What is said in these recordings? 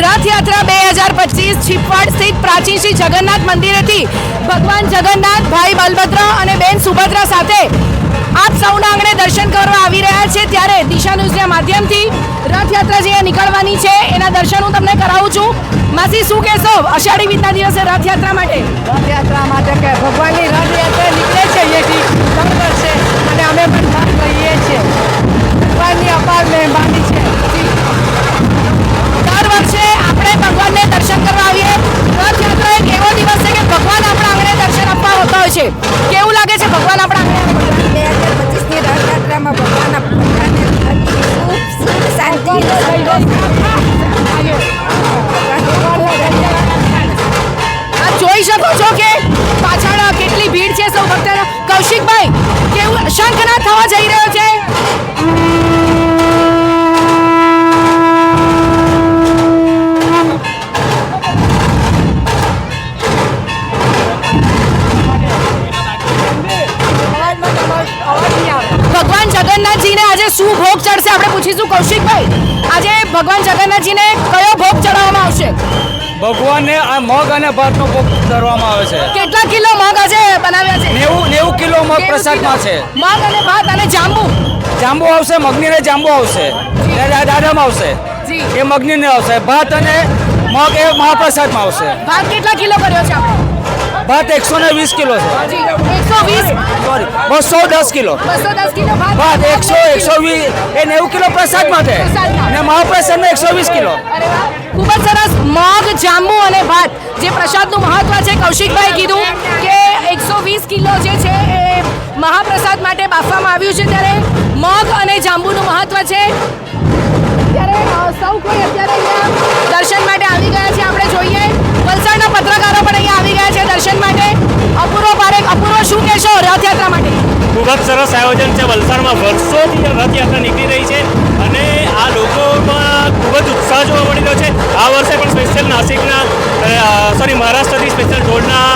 રથયાત્રા બે હજાર પચીસ છીપવાડ સ્થિત પ્રાચીન શ્રી જગન્નાથ મંદિરેથી ભગવાન જગન્નાથ, ભાઈ બલભદ્ર અને બેન સુભદ્રા સાથે આપ સૌના આંગણે દર્શન કરવા આવી રહ્યા છે. ત્યારે દિશા ન્યૂઝના માધ્યમથી રથયાત્રા જે નીકળવાની છે, એના દર્શન હું તમને કરાવું છું. માસી, શું કહેશો? અષાઢી બીજના દિવસે રથયાત્રા માટે? લાગે છે ભગવાન આપણા બે હજાર પચીસની રથયાત્રામાં શાંતિ જોઈ શકો છો કે પાછળ કેટલી ભીડ છે સૌ ભક્તો કૌશિકભાઈ કેવું શંખનાદ થવા જઈ રહ્યો છે? શું ભોગ ચડશે? આપણે પૂછીશું કૌશિકભાઈ. આજે ભગવાન જગન્નાથજીને કયો ભોગ ચડાવવામાં આવશે? ભગવાનને આ મગ અને ભાતનો ભોગ ધરવામાં આવે છે. કેટલા કિલો મગ આજે બનાવ્યા છે? નેવું નેવું કિલો મગ પ્રસાદમાં છે. મગ અને ભાત અને જાંબુ. જાંબુ આવશે મગની ને જાંબુ આવશે. દાદામાં આવશે. એ મગની ને આવશે. ભાત અને મગ એ મહાપ્રસાદમાં આવશે. ભાત કેટલા કિલો કર્યો છે આપણે? ભાત એકસો ને વીસ કિલો છે. સોરી બસો દસ કિલો. ભાત? એકસો એકસો વીસ એ નેવું કિલો પ્રસાદ માટે? પ્રસાદમાં. ને એકસો વીસ કિલો. ખૂબ જ સરસ મગ જાંબુ અને ભાત. જે પ્રસાદનું મહત્વ છે કૌશિકભાઈ કીધું કે એકસો વીસ કિલો જે છે એ મહાપ્રસાદ માટે બાફવામાં આવ્યું છે. ત્યારે મગ અને જાંબુનું મહત્વ છે. ત્યારે સૌ કોઈ અત્યારે અહીંયા દર્શન માટે આવી ગયા છે આપણે જોઈએ વલસાડના પત્રકારો પણ અહીંયા આવી ગયા છે દર્શન માટે અપૂર્વ પારેખ શું રથયાત્રા માટે? ખૂબ જ સરસ આયોજન છે. વલસાડમાં વર્ષોથી રથયાત્રા નીકળી રહી છે અને આ લોકોમાં ખૂબ જ ઉત્સાહ જોવા મળી રહ્યો છે. આ વર્ષે પણ સ્પેશિયલ નાસિકના સોરી મહારાષ્ટ્રથી સ્પેશિયલ ઢોલના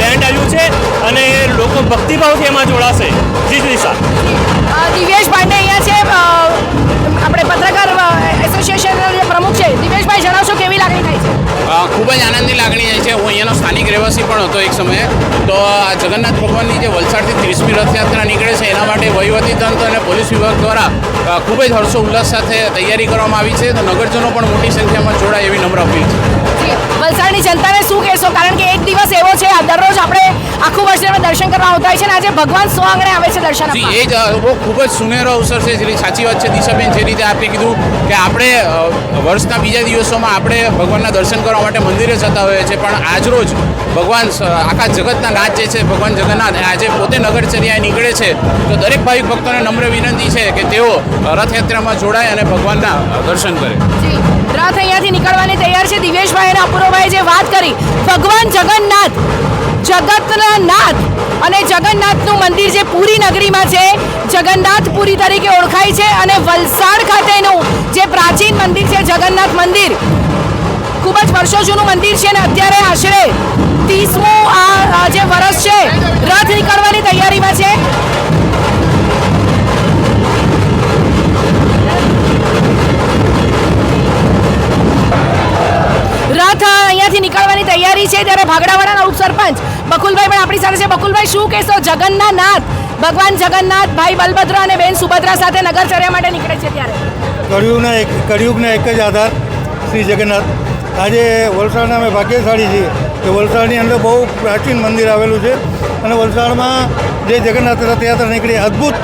બેન્ડ આવ્યું છે અને લોકો ભક્તિભાવથી એમાં જોડાશે. જી દિશા દિવ્યેશ પાંડે અહીંયા છે આ જગન્નાથ ભગવાનની જે વલસાડથી ત્રીસમી રથયાત્રા નીકળે છે, એના માટે વહીવટી તંત્ર અને પોલીસ વિભાગ દ્વારા ખૂબ જ હર્ષો ઉલ્લાસ સાથે તૈયારી કરવામાં આવી છે. તો નગરજનો પણ મોટી સંખ્યામાં જોડાય એવી નમ્ર અપીલ છે. વલસાડની જનતાને શું કહેશો? કારણ કે એક દિવસ એવો છે દરરોજ આપણે આખું વર્ષ દર્શન કરવા આવતા હોય છે અને આજે ભગવાન સો આંગણે આવે છે દર્શન એ જ બહુ ખૂબ જ સુનેરો અવસર છે જેની સાચી વાત છે દિશાબેન જે રીતે આપે કીધું કે આપણે વર્ષના બીજા દિવસોમાં આપણે ભગવાનના દર્શન કરવા માટે મંદિરે જતા હોઈએ છીએ પણ આજરોજ ભગવાન આખા જગતના નાથ જે છે ભગવાન જગન્નાથ આજે પોતે નગરચર્યાએ નીકળે છે. તો દરેક ભાવિક ભક્તોને નમ્ર વિનંતી છે કે તેઓ રથયાત્રામાં જોડાય અને ભગવાનના દર્શન કરે. રથ અહીંયાથી નીકળવાની તૈયાર છે દિવેશભાઈ અને અપૂર્વભાઈ જે વાત કરી, ભગવાન જગન્નાથ જગતના નાથ અને જગન્નાથનું મંદિર જે પૂરી નગરીમાં છે જગન્નાથપુરી તરીકે ઓળખાય છે અને વલસાડ ખાતેનું જે પ્રાચીન મંદિર છે, જગન્નાથ મંદિર, ખૂબ જ વર્ષો જૂનું મંદિર છે અને અત્યારે આશરે ત્રીસમું આ રથ અહીંયાથી નીકળવાની તૈયારી છે ત્યારે ભાગડાવાડાના ઉપસરપંચ બકુલભાઈ પણ આપણી સાથે છે. બકુલભાઈ, શું કહેશો? જગન્ના નાથ ભગવાન જગન્નાથ, ભાઈ બલભદ્ર અને બેન સુભદ્રા સાથે નગરચર્યા માટે નીકળે છે ત્યારે. કળિયુગના એક કળિયુગના એક જ આધાર શ્રી જગન્નાથ. આજે વલસાડના અમે ભાગ્યશાળી છીએ કે વલસાડની અંદર બહુ પ્રાચીન મંદિર આવેલું છે અને વલસાડમાં જે જગન્નાથ રથયાત્રા નીકળી, અદ્ભુત.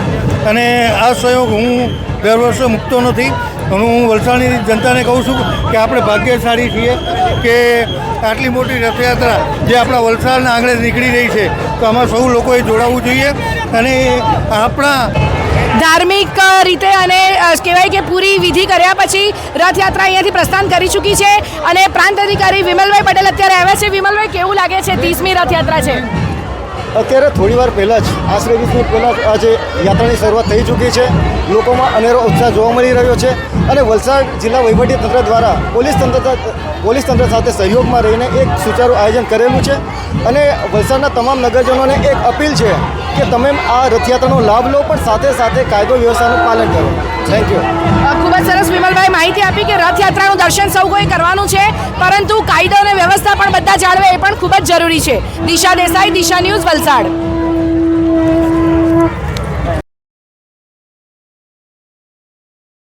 અને આ સંયોગ હું દર વર્ષે મૂકતો નથી. હું વલસાડની જનતાને કહું છું કે આપણે ભાગ્યશાળી છીએ કે આટલી મોટી રથયાત્રા જે આપણા વલસાડના આંગણે નીકળી રહી છે તો આમાં સૌ લોકોએ જોડાવવું જોઈએ અને આપણા ધાર્મિક રીતે અને કહેવાય કે પૂરી વિધિ કર્યા પછી રથયાત્રા અહીંયાથી પ્રસ્થાન કરી ચૂકી છે અને પ્રાંત અધિકારી વિમલભાઈ પટેલ અત્યારે આવ્યા છે. વિમલભાઈ કેવું લાગે છે ત્રીસમી રથયાત્રા છે? અત્યારે થોડી વાર પહેલાં જ આશરે વીસ મિનિટ પહેલાં આજે યાત્રાની શરૂઆત થઈ ચૂકી છે. લોકોમાં અનેરો ઉત્સાહ જોવા મળી રહ્યો છે અને વલસાડ જિલ્લા તંત્ર દ્વારા પોલીસ તંત્ર પોલીસ તંત્ર સાથે સહયોગમાં રહીને એક સુચારું આયોજન કરેલું છે અને વલસાડના તમામ નગરજનોને એક અપીલ છે કે તમે આ રથયાત્રાનો લાભ લો, પણ સાથે સાથે કાયદો વ્યવસ્થાનું પાલન કરો. થેન્ક યુ ખૂબ જ સરસ વિમલભાઈ માહિતી આપી કે રથયાત્રાનું દર્શન સૌ કોઈ કરવાનું છે, પરંતુ કાયદો અને વ્યવસ્થા પણ બધા જાળવે એ પણ ખૂબ જ જરૂરી છે. દિશા દેસાઈ, દિશા ન્યૂઝ વલસાડ.